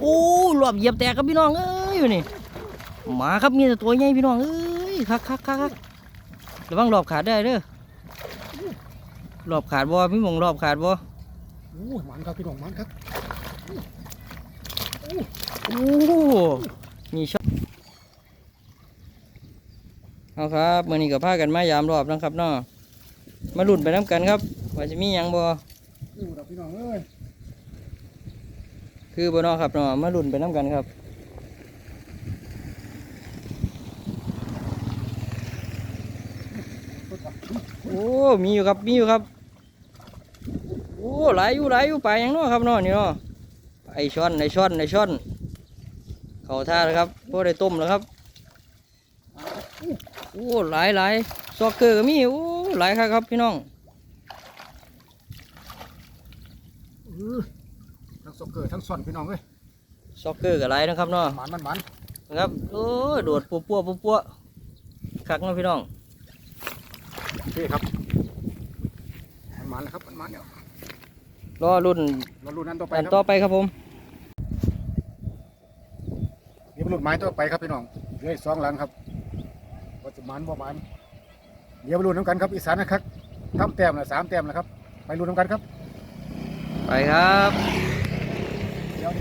โอ้รอบเหยียบแตกครับพี่น้องเอ้ยอยู่นี่หมาครับมีแต่ตัวใหญ่พี่น้องเอ้ยคักคักคักคักระวังรอบขาดได้เด้อรอบขาดบ่พี่หมงรอบขาดบ่โอ้หมันครับพี่น้องหมันครับโอ้มีช็อตเอาครับมื่อนี้ก็พากันมายามรอบนะครับเนาะมาลุ้นไปน้ำกันครับว่าจะมีหยังบ่อยู่ดับพี่น้องเอ้ย คือบ่นาะครับเนาะมาลุ้นไปน้ำกันครับโอ้มีอยู่ครับมีอยู่ครับโอ้หลายอยู่หลายอยู่ไปยังเนาะครับเนาะนี่เนาะไอช่อนไอช่อนไอช่อน เขาท่าแล้วครับพวกได้ต้มแล้วครับโอ้หลายหลายซอกเกอร์ก็มีโอ้หลายครับครับพี่น้องออทั้ง สกเกอร์ทั้งส่วนพี่น้องเอ้ยซอกเกอร์ก็หลายนะครับเนาะหมันมันหมันนะครับโอ้ยโดดปัวปัวปัวปัวคักเนาะพี่น้องโอเคครับมันหมันแล้วครับมันหมันเนี่ยรอรุ่นเราลุ้นนั้นต่อไปอันครับต่อไปครับผมเดี๋ยวมาลุ้นไม้ต่อไปครับพี่น้องเหลืออีกสองหลังครับว่าจะหมันบ่หมันเดี๋ยวมาลุ้นน้ำกันครับอีสานนะครับทำแต้มละสามแต้มนะครับ ไปลุ้นน้ำกันครับ ไปครับเดี๋ยวก่ อน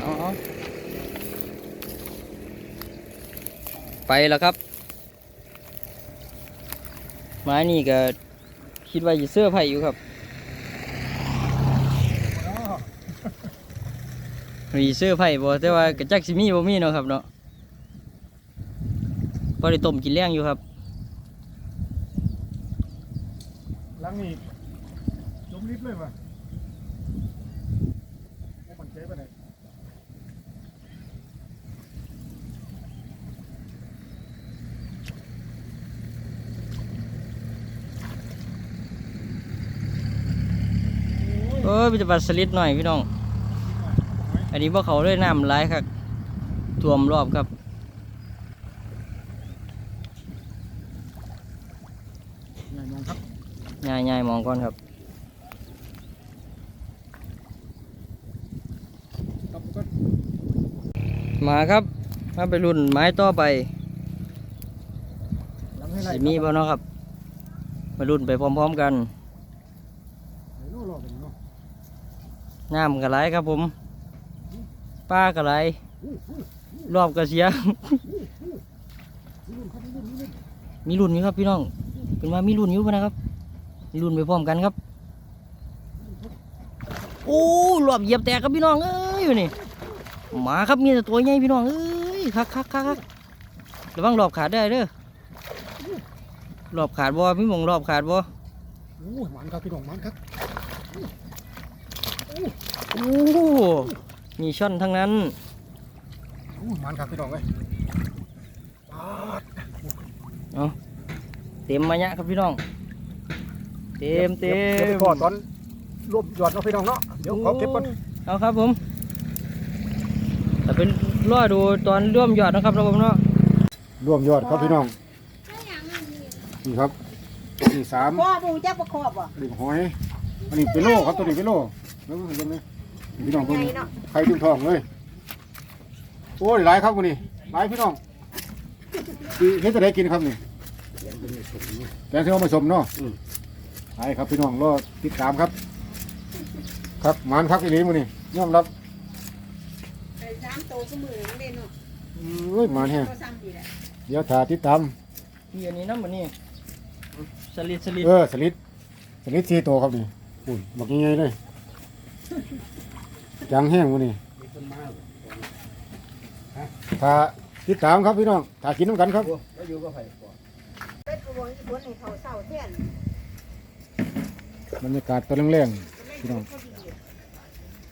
เอไปแล้วครับ ไม้นี่ก็คิดว่าจะเสื้อไผ่อยู่ครับอ๋อมีเสื้อไผ่บ่แต่ว่ากระจักสิมีบ่มีเนาะครับเนาะพอได้ต้มกินแรงอยู่ครับหลังนี้จมลิฟต์เลยว่ะไม่มันเจ๊ไปไหน เออมีแต่ปลาสลิดหน่อยพี่น้อง อันนี้พวกเขาเลยน้ำไหลายครับท่วมรอบครับไงมองครับง่ายง่ายๆมองก่อนครับครับก็มาครับ มาไปรุ่นไม้ต่อไปหลังให้ไล่สิมีบ่เนาะครับ มารุ่นไปพร้อมๆกันไหนโน่รอกันเนาะ น้ำกระไรครับผมป้ากระไรรอบกระเสีย มีรุ่นอยู่ครับพี่น้อง เป็นว่ามีรุ่นอยู่นะครับ มีรุ่นไปพร้อมกันครับโอ้รอบเหยียบแตกครับพี่น้องเอ้ยอยู่นี่หมาครับมีแต่ตัวใหญ่พี่น้องเอ้ยคักคักคักระวังรอบขาดได้เด้อรอบขาดบ่พี่มงรอบขาดบ่โอ้หมันครับพี่น้องหมันครับ โอ้มีช่อนทั้งนั้นโอ้หมันครับพี่น้องเอ้ยปาดเต็มมาเนี้ยครับพี่น้อง เต็มเต็ดี๋ยวมไปก่อนตอนรวบยอดเนาะพี่น้องเนาะ เดี๋ยวขอเก็บก่อน เอาครับผม แต่เป็นรอดูตอนร่วมยอดนะครับเราผมเนาะรวมยอดครับพี่น้อง นี่ครับนี่สามพ่อปูจักประคอบบ่หนึ่งหอย อันนี้เป็นโลครับตัวนี้เป็นโลแล้วก็ยังไง พี่น้องเพิ่งใหญ่เนาะใครถึงทองเลย โอ้ยหลายครับวันนี้หลายพี่น้องพี่เฮ็ดจะได้กินครับนี่แกงเส้นเอามาสมเนาะหลายครับพี่น้องรอติดตามครับ ครับหมันครับอีหลีมื้อนี้ยอมรับไอ้สามโตก็มือเล่นเนาะเอ้ยหมันแฮะก็ซ้ำดีแหละเดี๋ยวถ่าติดตามมีอันนี้น้ำมันนี่สลิดสลิดเออสลิดสลิดสี่ตัวครับนี่อุ้ยบักยังไงเลย จางแห้งมื้อนี้ถ้าติดตามครับพี่น้องถ้ากินน้ำกันครับเป็ดกระวงอีกคนให้เขาเศร้าแทนบรรยากาศตอนแรงๆพี่น้อง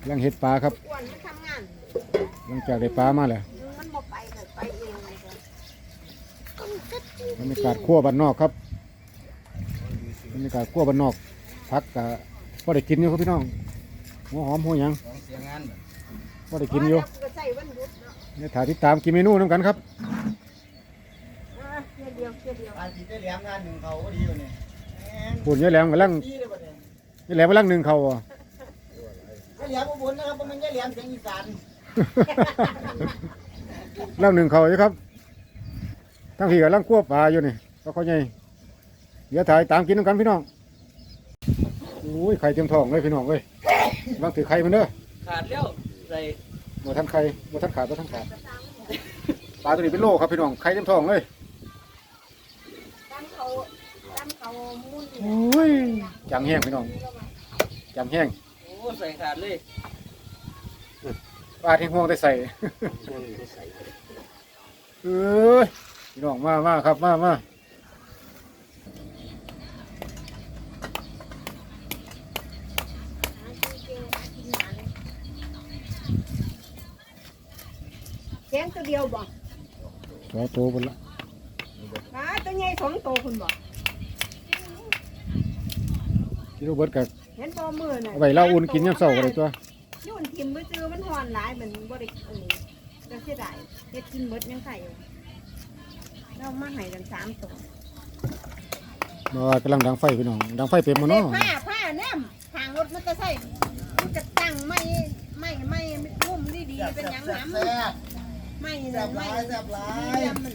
กำลังเห็ดปลาครับอ้วนมันทำงานหลังจากได้ปลามาแล้วมันบ่ไปเลยไปเองเลยจ้ะบรรยากาศขั้วบ้านนอกครับบรรยากาศขั้วบ้านนอกพักกะพอได้กินอยู่ครับพี่น้อง หัวหอมหัวหยังพอได้กินอยู่พแล้วก็ใส่วันหยุดเนาะเนี่ยถ่ายติดตามกินเมนูน้ำกันครับเออเที่ยวเดียวเที่ยวเดียวอาทิตย์ได้เลี้ยงงานหนึ่งเขาก็ดีอยู่เนี่ยแม่นปุ่นยายแหลมกำลังดีเลยประเดี๋ยวยายแหลมกำลังหนึ่งเขาอะไม่เลี้ยงอุบลนะครับเพราะมันไม่เลี้ยงเสียงอีสานล่างหนึ่งเขาอยู่ครับทั้งพี่กับล่างคั่วปลาอยู่นี่ก็เขาใหญ่เดี๋ยวถ่ายตามกินน้ำกันพี่น้องโอ้ยไข่เต็มท้องเลยพี่น้องเอ้ย บางถือไข่มันเด้อขาดแล้วใส่บ่ทันไข่บ่ทันขาดบ่ทันขาดปลาตัวนี้เป็นโลครับพี่น้องไข่เต็มท้องเลยตามเขาตามเขามุ่นโอ้ยจังแห้งพี่น้องจังแห้งโอ้ใส่ขาดเลยปลาที่ห่วงได้ใส่เอ้ยพี่น้องมามาครับมามา แกงตัวเดียวบ่สองโตวบนละปลาตัวใหญ่สองตัวคุณบ่กิโลเบิร์ดกับเห็นบ่มือน่ะเอาไว้เล่าอุ่นกินยามเช้าก็ได้ตัวยุ่นทิมมือจือมันหอนหลายเหมือนบ่ได้อันนี้ก็เสียดายเฮ็ดกินหมดยังไข่อยู่เรามาให้กันสามตัวมากำลังดังไฟพี่น้องดังไฟเป็นมาเด็เนาะผ้าผ้าแนมทางรถมันจะใส่มันจะตั้งไม่ไม่ไม่มุมดีๆเป็นหยังหำแซ่บ ไม่แซ่น่ะบหไม่ลายแซ่บหลายเยี่ยมมัน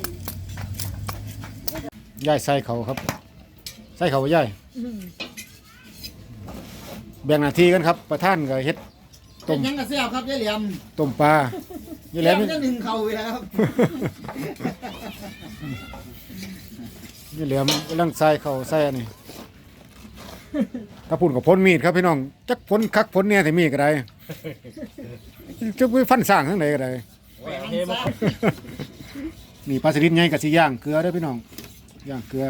ย่ายใส่เขาครับ ใส่เขาย่ายอืมแบ่งหน้าที่กันครับ ประท่านกับเฮ็ดต้ต้มมยังกระแซ่บครับยายเหลี่ยมต้มปลานี่แหละมันี่นจะหนึ่งเข่าไปแล้วครับนี่แหละกำลังใส่เขาใส่อันนี้ถ้าพูดกับพ้นมีดครับพี่น้องจักพ้นคักพ้นเนี่ยแต่มีดก็ได้จักไปฟันสร้างทั้งไหนก็ได้ นี่ปลาสลิดใหญ่กับสีย่างเกลือเด้อพี่น้องย่างเกลือ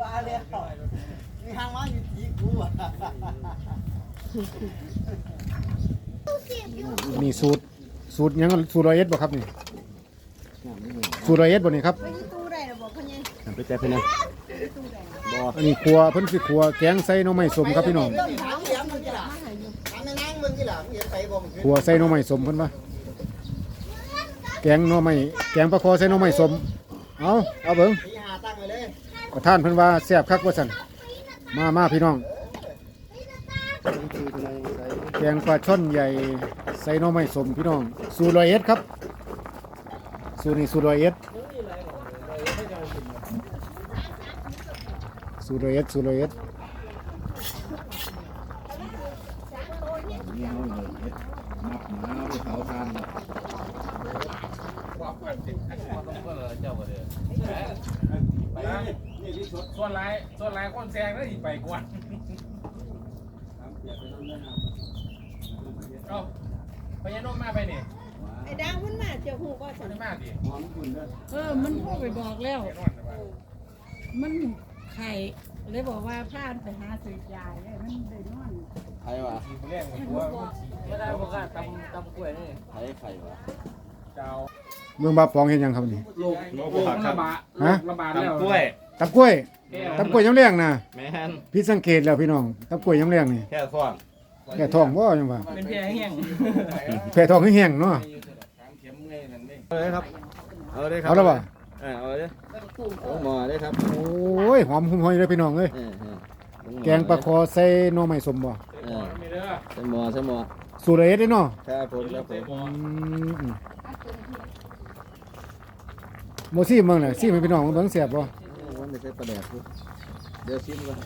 ว่าเลยมีทางมาอยู่ที่กูอะนี่สูตรสูตรหยังสูตรร้อยเอ็ดบ่ครับนี่สูตรร้อยเอ็ดบ่นี่ครับไปที่ตู้ได้หรอบอกพ่อเนี่ยไปแต่เพิ่นนะตู้ได้อันนี้ครัวเพิ่นสิครัวแกงใส่หน่อไม้สมครับพี่น้อง ต้มถา หัวใส่หน่อไม้สมเพิ่นว่าแกงหน่อไม้แกงปลาคอใส่หน่อไม้สม เอาเอาเบิ้งไว้เลยประธานเพิ่นว่าแซ่บคักว่าซั่นมามาพี่น้อง แกงปลาช่อนใหญ่ใส่หน่อไม้สมพี่น้อง สูตรร้อยเอ็ดครับ สูตรนี้สูตรร้อยเอ็ดสูตรร้อยเอ็ดสูตรร้อยเอ็ด ส่วนหลาย ส่วนหลายคนแซงแล้วอีกไปกวนเอ้าพญานมมาไปนี่ไอ้ดังมันมาเจ้าหูก็มัสั่นนได้มาดิเออ มันโทรไปบอกแล้วแน่นอนแต่ว่ามันไข่เลยบอกว่าพาไปหาซื้อยาเลยมันได้นอนทีมแรกผมว่ามันสีไม่ได้บอกว่าตำตำกล้วยนี่เจ้าเมืองบาปองเห็นยังครับนี่ลูกลูกระบาดฮะระบาดแล้วกล้วยตับกล้วยแก้ ตับกล้วยยำเลี้ยงนะแม่นพี่สังเกตแล้วพี่น้องตับกล้วยยำเลี้ยงนี่แค่ท้องแก่ท้องว่าจังว่าเป็นแพรแห้งแผ่ท้องแห้งๆเนาะเข็มไงนั่นนี่เอาเลยครับ เอาเลยครับเอาแล้วบ่เออเอาเลยเอาหมอเลยครับโอ้ยหอมหุ่มหอยเลยพี่น้องเอ้ยเออเออแกงปลาคอใส่หน่อไม้สมบ่เออมีเด้อใส่หมอใส่หมอสูตรละเอ็ดเด้เนาะครับผมครับผมอืมอืมโมซี่เมืองน่ะซี่มันพี่น้องเบิ่งแซ่บบ่ วันนี้ใส่ปลาแดกดูเดี๋ยวชิมก่อน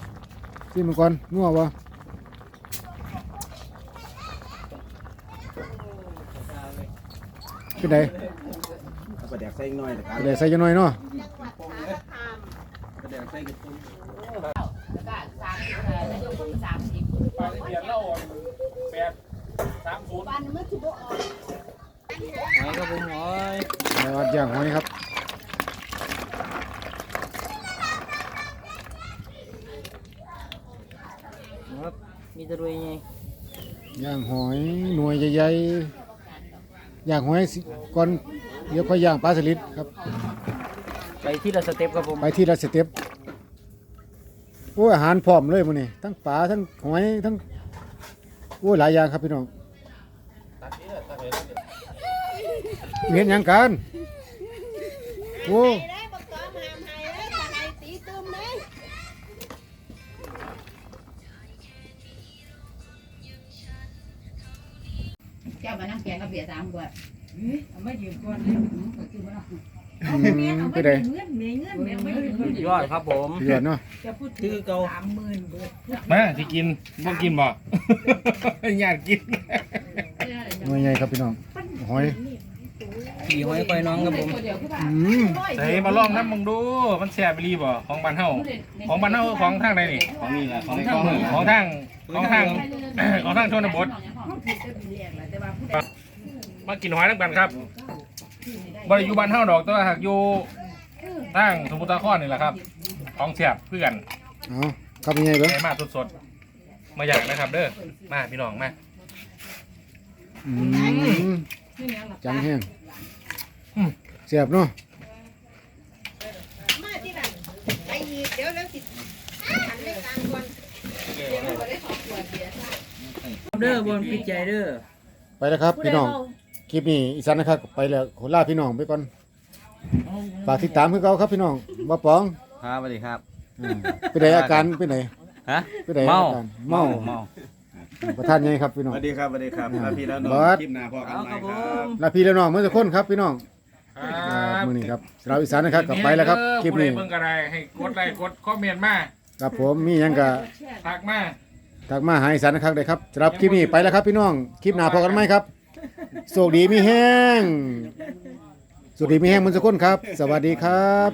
ซี่มันก่อนนัวบ่คือใดเอาปลาแดกใส่อีกหน่อยนะครับคือใดใส่จังหน่อยเนาะปลาแดกใส่กระปุกปลาที่เบียดแล้วอ่อนแปดสามศูนย์ปันมันสิบ่ออกหอยครับผมหอยในวัดย่างหอยครับ ครับ มีแตะรวยไงย่างหอยหน่วยใหญ่ๆย่างหอยสิก่อนเดี๋ยวค่อยย่างปลาสลิดครับ ไปที่ละสเต็ปครับผมไปที่ละสเต็ปโอ้ยอาหารพร้อมเลยมื้อนี้ทั้งปลาทั้งหอยทั้งโอ้ยหลายอย่างครับพี่น้องเห็นหยังกันโอ้ จ้ามานั่งแกงกับเบียร์สามขวดเฮ้ยเอามายืมก่อนเลยขอซื้อมาหน่อยอืมไปไหนเงินเมียเงินเมียไม่ได้เงินยอดครับผมเดือนเนาะจะพูดคือเก่าสามหมื่นเบิดมาที่กินบ่กินบ่อยากกินหน่วยใหญ่ครับพี่น้องหอยขี่หอยควายน้องครับผมเดี๋ยวคือว่าอืมใส่มาลองน้ำมึงดู มันแซ่บไปรีบ่ของบ้านเฮาของบ้านเฮาของทางใดนี่ ของนี่แหละขขอองงในทากงล้องของทางของทางของทางชนบท มากินหอยน้ำกันครับบริอยู่บ้านเฮาดอกแต่ว่าหากอยู่ทางสมุทรสาครนี่แหละครับ ของแซ่บเพื่อนเอาครับยังไงเบ้างใส่มาสดๆมาอยากนะครับ เด้อมาพี่น้องมาอืมจังแห้งเสียบเนาะมาที่หลังไปอีกเดี๋ยวแล้วสิหันเลขกลางก่อน เด้อบนปิดใจเด้อไปแล้วครับ พี่น้อง คลิปนี้อีสานนะครับไปแล้วขอลาพี่น้องไปก่อน ฝากติดตามคือเก่าครับพี่น้องบ่ปองครับสวัสดีครับ อืมไปไหนอาการไปไหนฮะ ไปไหนเมาอาการเมาเมา ประธานไงครับพี่น้อง สวัสดีครับสวัสดีครับลาพี่แล้วน้องบอส คลิปหน้าพอกันเอาใหคม่รับผครับมลาพี่แล้วน้องเมื่อสักคนครับพี่น้องคอ่ารับมื้อนี้ครับสาวอีสานนะครับกลับไปแล้วครับคลิปนี้ผู้ใดเบิ่งก็ได้ให้กดไลค์กดคอมเมนต์มาครับผมมีหยังก็ทักมา ทักมาหาอีสานนะครับเลยครับสำหรับคลิปนี้ไปแล้วครับพี่น้อง คลิปหน้าพอกันไหมครับโชคดีมีแห้งโชคดีมีแห้งมุนสกุลครับ สวัสดีครับ